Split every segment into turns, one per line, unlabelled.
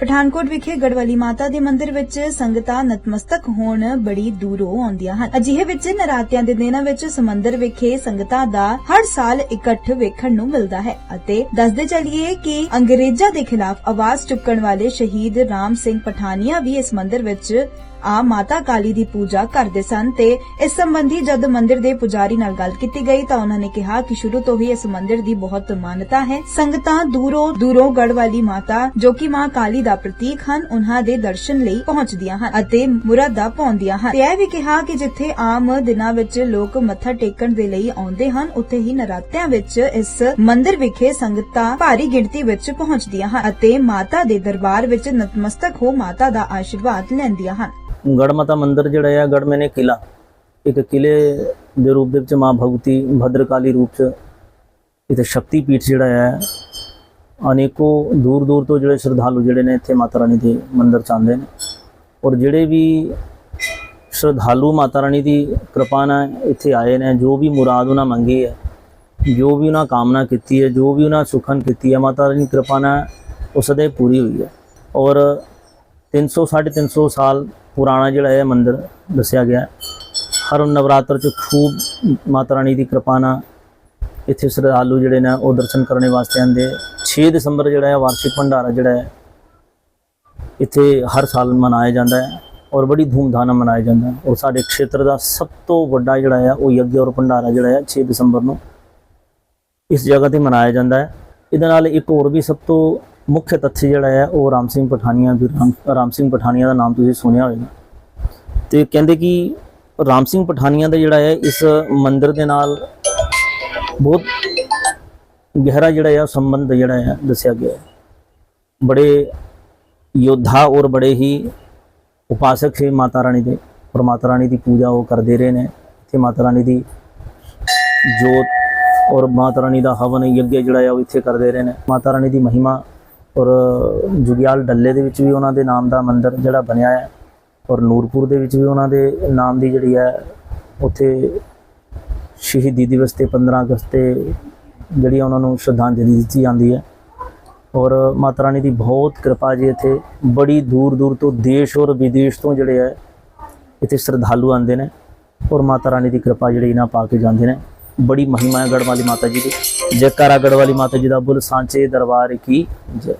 ਪਠਾਨਕੋਟ ਵਿਖੇ ਗੜਵਾਲੀ ਮਾਤਾ ਦੇ ਮੰਦਿਰ ਵਿੱਚ ਸੰਗਤਾਂ ਨਤਮਸਤਕ ਹੋਣ ਬੜੀ ਦੂਰੋਂ ਆਉਂਦੀਆਂ ਹਨ। ਅਜਿਹੇ ਵਿੱਚ ਨਰਾਤਿਆਂ ਦੇ ਦਿਨਾਂ ਵਿੱਚ ਸਮੁੰਦਰ ਵਿਖੇ ਸੰਗਤਾਂ ਦਾ ਹਰ ਸਾਲ ਇਕੱਠ ਵੇਖਣ ਨੂੰ ਮਿਲਦਾ ਹੈ ਅਤੇ ਦੱਸਦੇ ਚੱਲੀਏ ਕਿ ਅੰਗਰੇਜ਼ਾਂ ਦੇ ਖਿਲਾਫ ਆਵਾਜ਼ ਚੁੱਕਣ ਵਾਲੇ ਸ਼ਹੀਦ ਰਾਮ ਸਿੰਘ ਪਠਾਨੀਆ ਵੀ ਇਸ ਮੰਦਿਰ ਵਿੱਚ ਆ ਮਾਤਾ ਕਾਲੀ ਦੀ ਪੂਜਾ ਕਰਦੇ ਸਨ ਤੇ ਇਸ ਸੰਬੰਧੀ ਜਦ ਮੰਦਿਰ ਦੇ ਪੁਜਾਰੀ ਨਾਲ ਗੱਲ ਕੀਤੀ ਗਈ ਤਾਂ ਉਹਨਾਂ ਨੇ ਕਿਹਾ ਕਿ ਸ਼ੁਰੂ ਤੋਂ ਹੀ ਇਸ ਮੰਦਿਰ ਦੀ ਬਹੁਤ ਮਾਨਤਾ ਹੈ। ਸੰਗਤਾਂ ਦੂਰੋਂ ਦੂਰੋਂ ਗੜਵਾਲੀ ਮਾਤਾ ਜੋ ਕਿ ਮਾਂ ਕਾਲੀ ਦਾ ਪ੍ਰਤੀਕ ਹਨ, ਉਹਨਾਂ ਦੇ ਦਰਸ਼ਨ ਲਈ ਪਹੁੰਚਦੀਆਂ ਹਨ ਅਤੇ ਮੁਰਾਦਾ ਪਾਉਂਦੀਆਂ ਹਨ। ਤੇ ਇਹ ਵੀ ਕਿਹਾ ਕਿ ਜਿੱਥੇ ਆਮ ਦਿਨਾਂ ਵਿੱਚ ਲੋਕ ਮੱਥਾ ਟੇਕਣ ਦੇ ਲਈ ਆਉਂਦੇ ਹਨ, ਉੱਥੇ ਹੀ ਨਰਾਤਿਆਂ ਵਿੱਚ ਇਸ ਮੰਦਿਰ ਵਿਖੇ ਸੰਗਤਾਂ ਭਾਰੀ ਗਿਣਤੀ ਵਿੱਚ ਪਹੁੰਚਦੀਆਂ ਹਨ ਅਤੇ ਮਾਤਾ ਦੇ ਦਰਬਾਰ ਵਿੱਚ ਨਤਮਸਤਕ ਹੋ ਮਾਤਾ ਦਾ ਆਸ਼ੀਰਵਾਦ ਲੈਂਦੀਆਂ ਹਨ।
ਗੜ ਮਾਤਾ ਮੰਦਿਰ ਜਿਹੜਾ ਆ ਗੜ ਮੈਨੇ ਕਿਲਾ। ਇੱਕ ਕਿਲੇ ਦੇ ਰੂਪ ਦੇ ਵਿੱਚ ਮਾਂ ਭਗਵਤੀ ਭਦਰਕਾਲੀ ਰੂਪ ਚ ਇੱਥੇ ਸ਼ਕਤੀ ਪੀਠ ਜਿਹੜਾ ਹੈ ਅਨੇਕੋ ਦੂਰ ਦੂਰ ਤੋਂ ਜਿਹੜੇ ਸ਼ਰਧਾਲੂ ਜਿਹੜੇ ਨੇ ਇੱਥੇ ਮਾਤਾ ਰਾਣੀ ਦੇ ਮੰਦਿਰ ਚ ਆਉਂਦੇ ਨੇ। ਔਰ ਜਿਹੜੇ ਵੀ ਸ਼ਰਧਾਲੂ ਮਾਤਾ ਰਾਣੀ ਦੀ ਕਿਰਪਾ ਨਾਲ ਇੱਥੇ ਆਏ ਨੇ, ਜੋ ਵੀ ਮੁਰਾਦ ਉਹਨਾਂ ਮੰਗੀ ਹੈ, ਜੋ ਵੀ ਉਹਨਾਂ ਕਾਮਨਾ ਕੀਤੀ ਹੈ, ਜੋ ਵੀ ਉਹਨਾਂ ਸੁਖਨ ਕੀਤੀ ਹੈ, ਮਾਤਾ ਰਾਣੀ ਦੀ ਕਿਰਪਾ ਨਾਲ ਉਹ ਸਦੇ ਪੂਰੀ ਹੋਈ ਹੈ। ਔਰ 300 350 ਸਾਲ ਪੁਰਾਣਾ ਜਿਹੜਾ ਹੈ ਮੰਦਿਰ ਦੱਸਿਆ ਗਿਆ ਹਰ ਨਵਰਾਤਰ ਚ ਖੂਬ ਮਾਤਾ ਰਾਣੀ ਦੀ ਕਿਰਪਾ ਨਾਲ ਇੱਥੇ ਸ਼ਰਧਾਲੂ ਜਿਹੜੇ ਨੇ ਉਹ ਦਰਸ਼ਨ ਕਰਨ ਵਾਸਤੇ ਆਉਂਦੇ 6 ਦਸੰਬਰ ਜਿਹੜਾ ਹੈ, ਵਾਰਸ਼ਿਕ ਭੰਡਾਰਾ ਜਿਹੜਾ ਹੈ, ਇੱਥੇ ਹਰ ਸਾਲ ਮਨਾਇਆ ਜਾਂਦਾ ਹੈ ਔਰ ਬੜੀ ਧੂਮਧਾਮ ਨਾਲ ਮਨਾਇਆ ਜਾਂਦਾ ਹੈ। ਔਰ ਸਾਡੇ ਖੇਤਰ ਦਾ ਸਭ ਤੋਂ ਵੱਡਾ ਜਿਹੜਾ ਹੈ, ਉਹ ਯੱਗ ਔਰ ਭੰਡਾਰਾ ਜਿਹੜਾ ਹੈ 6 ਦਸੰਬਰ ਨੂੰ ਇਸ ਜਗ੍ਹਾ ਤੇ ਮਨਾਇਆ ਜਾਂਦਾ ਹੈ। ਇਹਦੇ ਨਾਲ ਇੱਕ ਹੋਰ ਵੀ ਸਭ ਤੋਂ ਮੁੱਖ ਤੱਥ ਜਿਹੜਾ ਹੈ ਉਹ ਰਾਮ ਸਿੰਘ ਪਠਾਨੀਆ ਵੀ ਰਾਮ ਰਾਮ ਸਿੰਘ ਪਠਾਨੀਆ ਦਾ ਨਾਮ ਤੁਸੀਂ ਸੁਣਿਆ ਹੋਵੇਗਾ ਤੇ ਕਹਿੰਦੇ ਕਿ ਰਾਮ ਸਿੰਘ ਪਠਾਨੀਆ ਦਾ ਜਿਹੜਾ ਹੈ ਇਸ ਮੰਦਿਰ ਦੇ ਨਾਲ ਬਹੁਤ ਗਹਿਰਾ ਜਿਹੜਾ ਹੈ ਸੰਬੰਧ ਜਿਹੜਾ ਹੈ ਦੱਸਿਆ ਗਿਆ ਹੈ। ਬੜੇ ਯੋਧਾ ਔਰ ਬੜੇ ਹੀ ਉਪਾਸਕ ਸੀ ਮਾਤਾ ਰਾਣੀ ਦੇ, ਔਰ ਮਾਤਾ ਰਾਣੀ ਦੀ ਪੂਜਾ ਉਹ ਕਰਦੇ ਰਹੇ ਨੇ। ਇੱਥੇ ਮਾਤਾ ਰਾਣੀ ਦੀ ਜੋਤ ਔਰ ਮਾਤਾ ਰਾਣੀ ਦਾ ਹਵਨ ਯੱਗ ਜਿਹੜਾ ਆ ਉਹ ਇੱਥੇ ਕਰਦੇ ਰਹੇ ਨੇ। ਮਾਤਾ ਰਾਣੀ ਦੀ ਮਹਿਮਾ ਔਰ ਜੁਗਿਆਲ ਡੱਲੇ ਦੇ ਵਿੱਚ ਵੀ ਉਹਨਾਂ ਦੇ ਨਾਮ ਦਾ ਮੰਦਿਰ ਜਿਹੜਾ ਬਣਿਆ ਹੈ ਔਰ ਨੂਰਪੁਰ ਦੇ ਵਿੱਚ ਵੀ ਉਹਨਾਂ ਦੇ ਨਾਮ ਦੀ ਜਿਹੜੀ ਹੈ ਉੱਥੇ ਸ਼ਹੀਦੀ ਦਿਵਸ ਤੇ 15 ਅਗਸਤ ਤੇ ਜਿਹੜੀ ਉਹਨਾਂ ਨੂੰ ਸ਼ਰਧਾਂਜਲੀ ਦਿੱਤੀ ਜਾਂਦੀ ਹੈ ਔਰ ਮਾਤਾ ਰਾਣੀ ਦੀ ਬਹੁਤ ਕਿਰਪਾ ਜੀ ਇੱਥੇ ਬੜੀ ਦੂਰ ਦੂਰ ਤੋਂ ਦੇਸ਼ ਔਰ ਵਿਦੇਸ਼ ਤੋਂ ਜਿਹੜੇ ਹੈ ਇੱਥੇ ਸ਼ਰਧਾਲੂ ਆਉਂਦੇ ਨੇ ਔਰ ਮਾਤਾ ਰਾਣੀ ਦੀ ਕਿਰਪਾ ਜਿਹੜੀ ਇਹਨਾਂ ਪਾ ਕੇ ਜਾਂਦੇ ਨੇ ਬੜੀ ਮਹਿਮਾ ਹੈ ਗੜਵਾਲੀ ਮਾਤਾ ਜੀ ਦੀ। ਜੈਕਾਰਾ ਗੜਵਾਲੀ ਮਾਤਾ ਜੀ ਦਾ ਬੁੱਲ ਸਾਂਚੇ ਦਰਬਾਰ ਕੀ ਜੈ।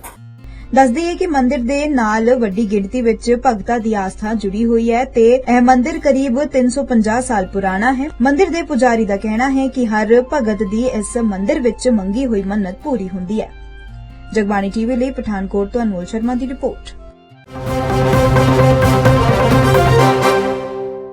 ਦੱਸਦੀ ਹੈ ਕਿ ਮੰਦਿਰ ਦੇ ਨਾਲ ਵੱਡੀ ਗਿਣਤੀ ਵਿੱਚ ਭਗਤਾਂ ਦੀ ਆਸਥਾ ਜੁੜੀ ਹੋਈ ਹੈ ਤੇ ਇਹ ਮੰਦਿਰ ਕਰੀਬ 350 ਸਾਲ ਪੁਰਾਣਾ ਹੈ। ਮੰਦਿਰ ਦੇ ਪੁਜਾਰੀ ਦਾ ਕਹਿਣਾ ਹੈ ਕਿ ਹਰ ਭਗਤ ਦੀ ਇਸ ਮੰਦਿਰ ਵਿੱਚ ਮੰਗੀ ਹੋਈ ਮੰਨਤ ਪੂਰੀ ਹੁੰਦੀ ਹੈ। ਜਗਬਾਣੀ ਟੀਵੀ ਲਈ ਪਠਾਨਕੋਟ ਤੋਂ ਅਨਮੋਲ ਸ਼ਰਮਾ ਦੀ ਰਿਪੋਰਟ।